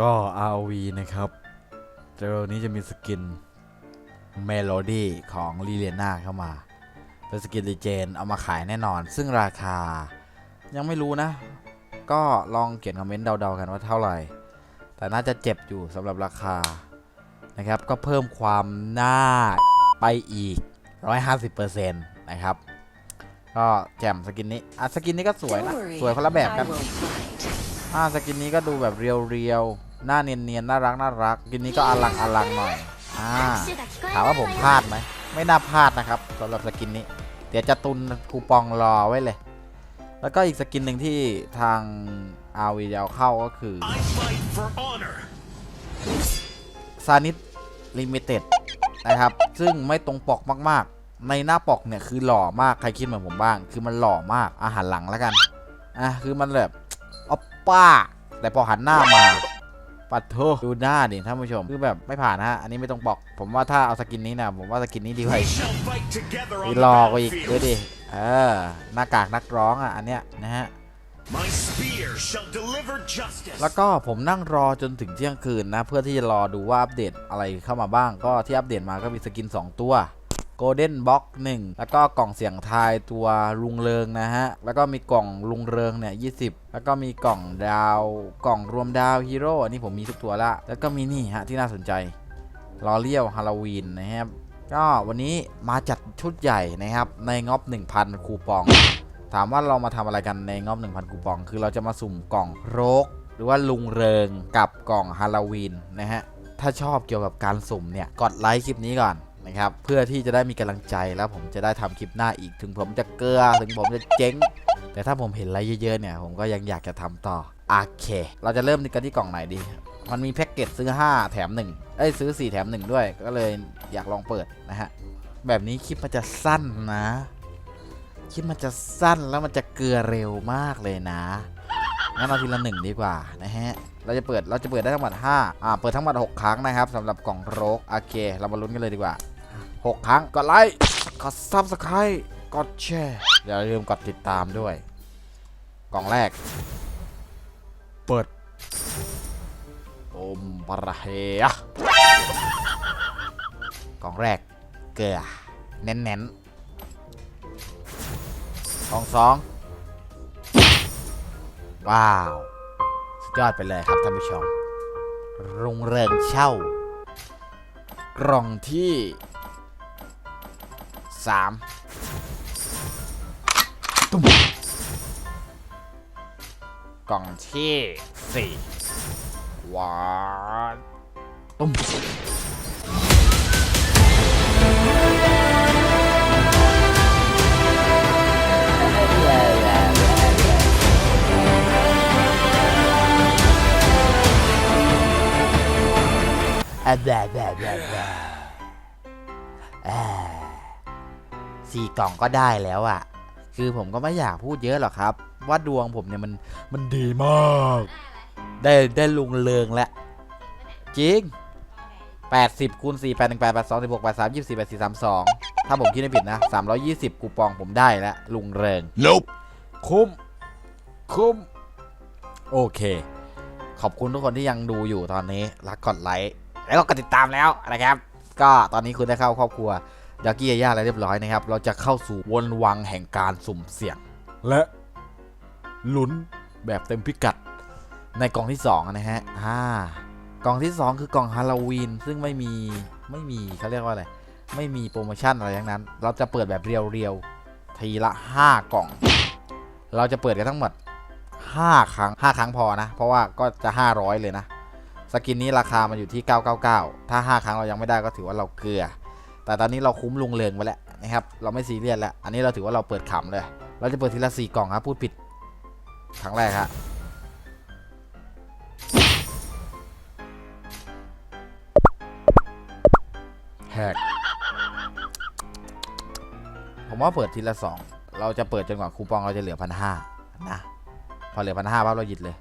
ก็ ROV นะครับเจอนี้จะมีสกินเมโลดี้ของลีเลียนาเข้ามา เป็นสกินรีเจน เอามาขายแน่นอน ซึ่งราคายังไม่รู้นะ ก็ลองเขียนคอมเมนต์เดาๆกันว่าเท่าไหร่ แต่น่าจะเจ็บอยู่สำหรับราคานะครับ ก็เพิ่มความน่าไปอีก 150%นะครับ ก็แจ่มสกินนี้อะสกินนี้ก็สวยนะสวยคนละแบบกันอ่าสกินนี้ก็ดูแบบเรียวๆหน้าเนียนๆน่ารักน่ารักสกินนี้ก็อลังอลังหน่อยอ่าถามว่าผมพลาดไหมไม่น่าพลาดนะครับสำหรับสกินนี้ เดี๋ยวจะตุนคูปองรอไว้เลย แล้วก็อีกสกินหนึ่งที่ทางอาวีจะเอาเข้าก็คือ I fight for honor. ซานิ t ลิมิเต็ดนะครับ ซึ่งไม่ตรงปกมากๆ ในหน้าปกเนี่ยคือหล่อมากใครคิดเหมือนผมบ้าง คือมันหล่อมากอาหารหลังแล้วกันอะคือมันแบบออปป้า แต่พอหันหน้ามาปัดโทดูหน้าดิท่านผู้ชมคือแบบไม่ผ่านฮะอันนี้ไม่ตรงปกผมว่าถ้าเอาสกินนี้นะผมว่าสกินนี้ดีกว่า We อีก shall fight together มี on the หลอกว่าอีกดู battlefield. ดิเออหน้ากากนักร้องอะอันเนี้ยนะฮะ My spear shall deliver justice. แล้วก็ผมนั่งรอจนถึงเที่ยงคืนนะ เพื่อที่จะรอดูว่าอัปเดตอะไรเข้ามาบ้าง ก็ที่อัปเดตมาก็มีสกิน 2 ตัว Golden Box 1แล้วก็กล่องเสียงทายตัวลุงเริงนะฮะ แล้วก็มีกล่องลุงเริงเนี่ย20แล้วก็มีกล่องดาวกล่องรวมดาวฮีโร่อันนี้ผมมีทุกตัวละ แล้วก็มีนี่ฮะที่น่าสนใจลอเลียวฮาโลวีนนะครับ ก็วันนี้มาจัดชุดใหญ่นะครับ ในงบ 1,000 คูปอง ถามว่าเรามาทำอะไรกันในงบ 1,000 คูปอง คือเราจะมาสุ่มกล่องโรก หรือว่าลุงเริงกับกล่องฮาโลวีนนะฮะถ้าชอบเกี่ยวกับการสุ่มเนี่ยกดไลค์คลิปนี้ก่อน นะครับเพื่อที่จะได้มีกำลังใจแล้วผมจะได้ทำคลิปหน้าอีกถึงผมจะเกลือถึงผมจะเจ๊ง แต่ถ้าผมเห็นไลค์เยอะๆเนี่ย ผมก็ยังอยากจะทำต่อโอเค เราจะเริ่มกันที่กล่องไหนดี มันมีแพ็กเกจซื้อ 5 แถม1เอ้ยซื้อ 4 แถม 1 ด้วย ก็เลยอยากลองเปิดนะฮะแบบนี้คลิปมันจะสั้นนะคลิปมันจะสั้นแล้วมันจะเกลือเร็วมากเลยนะงั้นเอาทีละหนึ่งดีกว่านะฮะ เราจะเปิด เราจะเปิดได้ทั้งหมด5อ่า เปิดทั้งหมด 6 ครั้งนะครับสำหรับกล่องโรกโอเค เรามาลุ้นกันเลยดีกว่า 6 ครั้ง กดไลค์ กดซับสไครต์กดแชร์ อย่าลืมกดติดตามด้วย กล่องแรก เปิดอมปะระเฮกล่องแรก เกลือเน้นๆกล่องสองว้าว สุดยอดไปเลยครับท่านผู้ชม รุงเริงเช่ากล่องที่ สามตุ้มกล่องที่สี่หวานตุ้มอะแบบแบบแบบ สี่กล่องก็ได้แล้วอะ่ะ คือผมก็ไม่อยากพูดเยอะหรอกครับ ว่าดวงผมเนี่ยมันมันดีมาก ได้ได้ลุงเลิงแล้วจริง80คูณ4 8 1 8 8 2 16 8 3 24 8 4 3 2 ถ้าผมคิดไม่ผิดนะ 320 กูปองผมได้แล้ว ลุงเริง Nope. คุ้ม คุ้ม โอเค ขอบคุณทุกคนที่ยังดูอยู่ตอนนี้ รักกดไลค์ แล้วก็กดติดตามแล้วนะครับ ก็ตอนนี้คุณได้เข้าครอบครัว ดักกี้ย่าแล้วเรียบร้อยนะครับ เราจะเข้าสู่วนวังแห่งการสุ่มเสี่ยง และลุ้นแบบเต็มพิกัดในกล่องที่ 2 นะฮะอ่ากล่องที่ 2 คือกล่องฮาโลวีนซึ่งไม่มีไม่มีเขาเรียกว่าอะไร ไม่มีโปรโมชั่นอะไรทั้งนั้น เราจะเปิดแบบเรียวๆ ทีละ 5 กล่อง เราจะเปิดกันทั้งหมด 5 ครั้ง 5 ครั้งพอนะ เพราะว่าก็จะ 500 เลยนะ สกินนี้ราคามันอยู่ที่ 999 ถ้า 5 ครั้งเรายังไม่ได้ก็ถือว่าเราเกลือ แต่ตอนนี้เราคุ้มลุงเริงไปแล้วนะครับ เราไม่ซีเรียสแล้ว อันนี้เราถือว่าเราเปิดขำเลย เราจะเปิดทีละ4กล่องครับ พูดผิด ครั้งแรกฮะแฮกผมว่าเปิดทีละสอง เราจะเปิดจนกว่าคูปองเราจะเหลือพันห้านะ พอเหลือพันห้าปั๊บเราหยิบเลย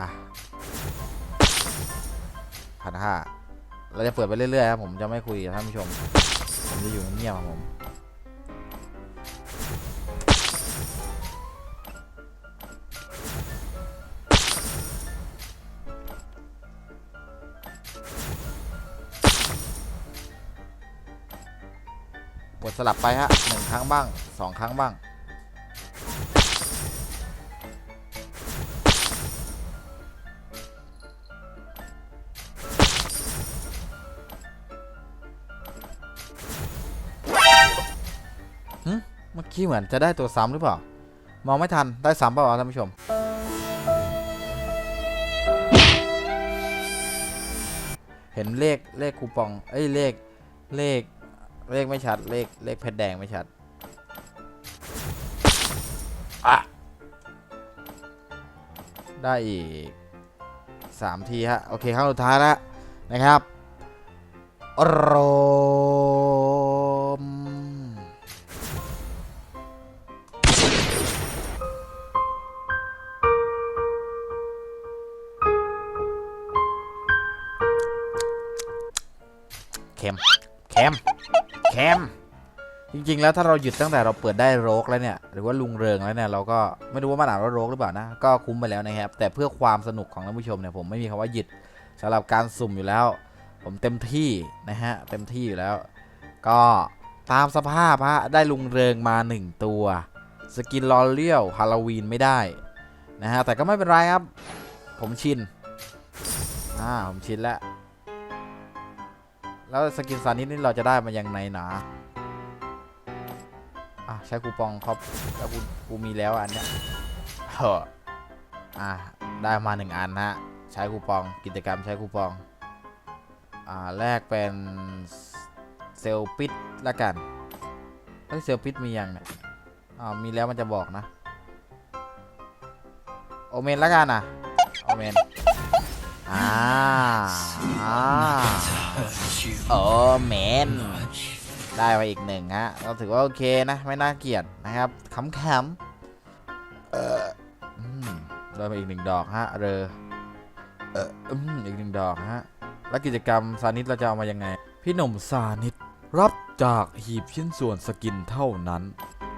อะพันห้า เราจะเปิดไปเรื่อยๆครับผมจะไม่คุยกัท่านผู้ชม ผมจะอยู่เงียบของผมกดสลับไปฮะหนึ่งครั้งบ้างสองครั้งบ้าง เมื่อกี้เหมือนจะได้ตัวซ้ำหรือเปล่า มองไม่ทัน ได้ซ้ำเปล่าท่านผู้ชม เห็นเลขเลขคูปอง เอ้ยเลขเลขเลขไม่ชัด เลขเลขเพชรแดงไม่ชัดอะได้อีกสามทีฮะ โอเคครั้งสุดท้ายแล้วนะครับโร มเค็มเค็มจริงๆ แล้วถ้าเราหยุดตั้งแต่เราเปิดได้โรกแล้วเนี่ย หรือว่าลุงเริงแล้วเนี่ยเราก็ไม่รู้ว่ามันอ่านว่าโรกหรือเปล่านะ ก็คุ้มไปแล้วนะครับ แต่เพื่อความสนุกของท่านผู้ชมเนี่ยผมไม่มีคำว่าหยุดสำหรับการสุ่มอยู่แล้ว ผมเต็มที่นะฮะเต็มที่อยู่แล้ว ก็ตามสภาพฮะได้ลุงเริงมา 1 ตัว สกินลอเลียวฮาโลวีนไม่ได้นะฮะแต่ก็ไม่เป็นไรครับ ผมชินอ่าผมชินแล้ว แล้วสกินซานิสนี่เราจะได้มายังไงหนาอะใช้คูปองครับแล้วกูกูมีแล้วอันเนี้ยเฮ้ออะได้มาหนึ่งอันฮะใช้คูปองกิจกรรมใช้คูปองอ่าแลกเป็นเซลปิดละกันเฮ้ยเซลปิดมียังเนี่ยอ่ามีแล้วมันจะบอกนะโอเมนละกันอะโอเมนอ่าอ่า โอ้เมนได้ไปอีกหนึ่งฮะเราถือว่าโอเคนะ ไม่น่าเกลียดนะครับขำๆเออได้มาอีกหนึ่งดอกฮะเรอเอออืมอีกหนึ่งดอกฮะแล้วกิจกรรมซานิสเราจะเอามายังไง พี่หนุ่มซานิสรับจากหีบชิ้นส่วนสกินเท่านั้น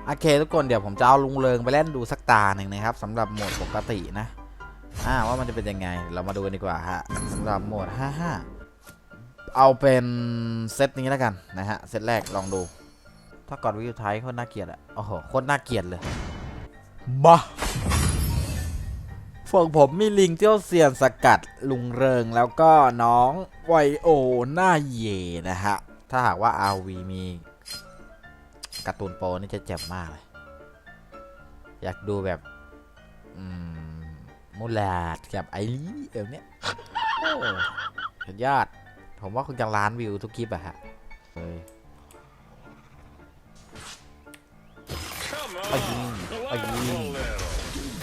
โอเคทุกคนเดี๋ยวผมจะเอาลุงเริงไปเล่นดูสักตาหนึ่งนะครับสำหรับโหมดปกตินะอ่าว่ามันจะเป็นยังไงเรามาดูกันดีกว่าฮะสำหรับโหมด 55 เอาเป็นเซตนี้แล้วกันนะฮะเซตแรกลองดู ถ้ากดวิวไทยโคตรน่าเกลียดอะโอ้โหโคตรน่าเกลียดเลยบ้าฝั่งผมมีลิงเจ้าเซียนสกัดลุงเริงแล้วก็น้องไวโอหน้าเย่นะฮะ ถ้าหากว่า RV มีการ์ตูนโปรนี่จะเจ็บมากเลย อยากดูแบบอืมมูลาดกับไอรีเอวเนี้ยโอ้สุดยอด ผมว่าคงจะล้านวิวทุกคลิปอะฮะเฮ้ย Come Ay, on, ay. laugh a little.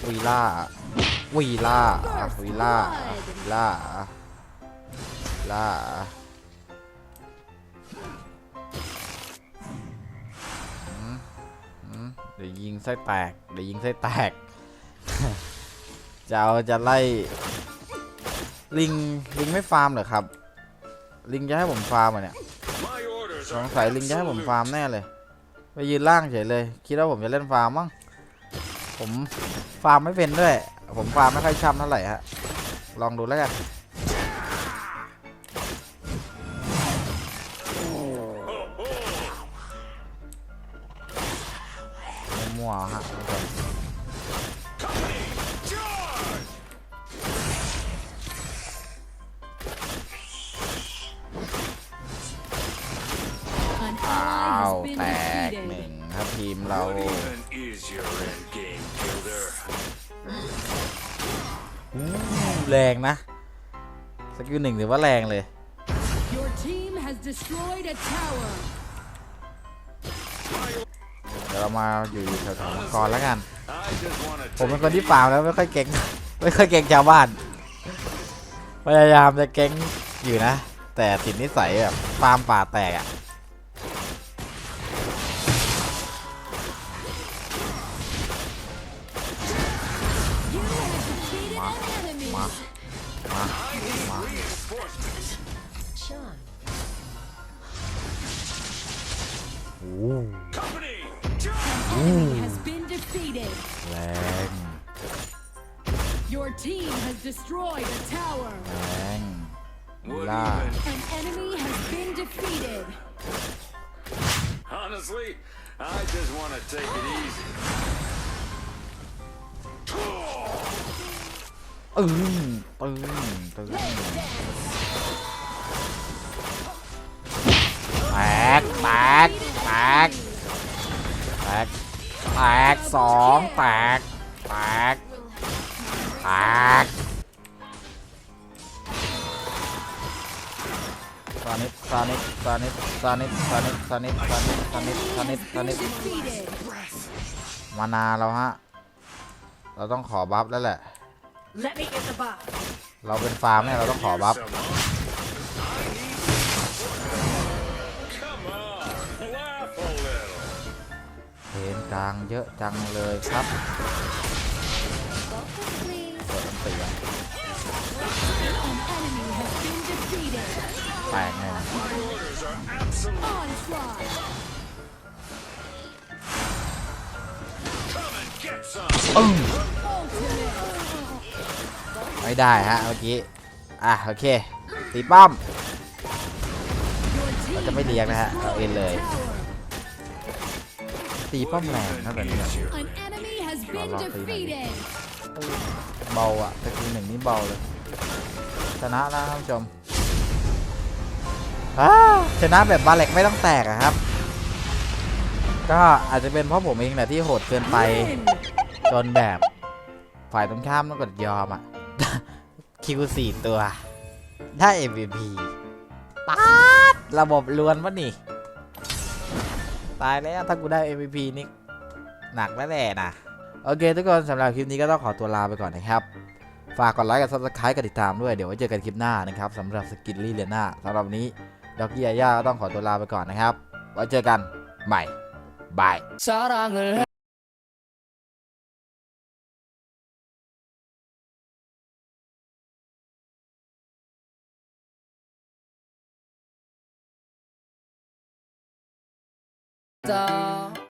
วีล่าวีล่าวีล่าล่าล่าเดี๋ยวยิงไส้แตก เดี๋ยวยิงไส้แตก จะเอาจะไล่ ลิง ลิงไม่ฟาร์มเหรอครับ ลิงจะให้ผมฟาร์มอะเนี่ยสงสัยลิงจะให้ผมฟาร์มแน่เลย ไปยืนล่างเฉยเลย คิดว่าผมจะเล่นฟาร์มมั้งผมฟาร์มไม่เป็นด้วย ผมฟาร์มไม่ค่อยช่ำเท่าไหร่ฮะลองดูแล้วกันมั่วฮะ แรงนะสกิลหนึ่งถือว่าแรงเลย Your team has destroyed a tower. เดี๋ยวเรามาอยู่แถวๆมังกรแล้วกัน I just wanna ผมเป็น take คนที่ฟาร์มแล้วไม่ค่อยเก่ง ไม่ค่อยเก่งชาวบ้าน พยายามจะเก่งอยู่นะ แต่ติดนิสัยแบบฟาร์มป่าแตกอะ reinforcements. Sean. Ooh. Company. Ooh. Has been defeated. Your team has destroyed a tower. An enemy has been defeated. Honestly, I just want to take it easy. ตึงตึงตึงแตกแตกแตกแตกแตกสองแตกแตกแตกซานิดซานิดซานิดซานิดซานิดซานิดซานิดซานิดซานิดซานิดมานาแล้วฮะ เราต้องขอบัฟแล้วแหละ Let me get the buff. เราเป็นฟาร์มเนี่ยเราต้องขอบัฟ Someone. I need. Come on, laugh a little. เพนกลางเยอะจังเลยครับเปิดอันตีอะ An enemy has been defeated. แตกหนึ่ง Orders are absolute. Onslaught. Come and get some. ปึ้ง Ultimate. ไม่ได้ฮะเมื่อกี้อะโอเคตีป้อม Your team จะไม่เรียกนะฮะเอาเองเลย tower. ตีป้อมแรงนะแบบนี้ Easier. An enemy has been Đó, đó, tí này đi. defeated. เบาอะตะกี้หนึ่งนี่เบาเลยชนะแล้วท่านผู้ชมอ้าชนะแบบบาเล็กไม่ต้องแตกอะครับ ก็อาจจะเป็นเพราะผมเองแหละที่โหดเกินไป Win. จนแบบฝ่ายตรงข้ามต้องกดยอมอะ คิวสี่ตัว ได้ MVP ป๊าดระบบลวนวะนี่ ตายแล้วถ้ากูได้ MVP นี่หนักแล้วแหละนะ โอเค ทุกคนสำหรับคลิปนี้ก็ต้องขอตัวลาไปก่อนนะครับ ฝากกดไลค์กับ subscribe กดติดตามด้วย เดี๋ยวไว้เจอกันคลิปหน้านะครับสำหรับสกิลลี่เลียนาสำหรับนี้ดอกกี้ยาย่าต้องขอตัวลาไปก่อนนะครับ ไว้เจอกันใหม่บาย dog.